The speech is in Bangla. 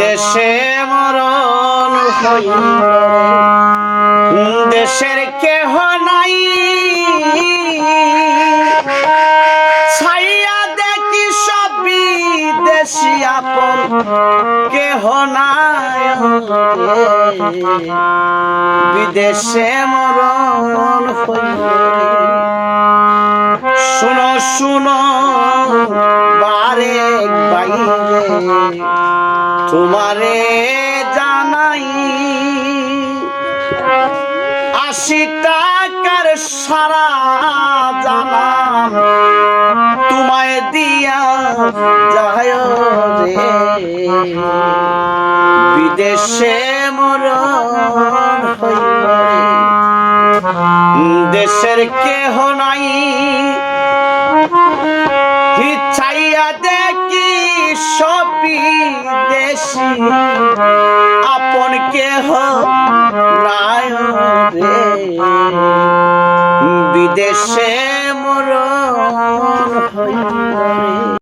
বিদেশে মরণ দেশের কেহ নাই। ছাইয়া দেখি সব বিদেশি আপন। কেহ নাই। বিদেশে মরণ শুনো শুনো বারে বাইরে তোমারে জানাই আশি টাকার সারা জানাম তোমায় দিয়া যায় বিদেশে মরণ হইল রে। দেশের কেহ নাই। চাইয়া দেখি সবই দেশি। আপন কেহ রায় রে বিদেশে মরণ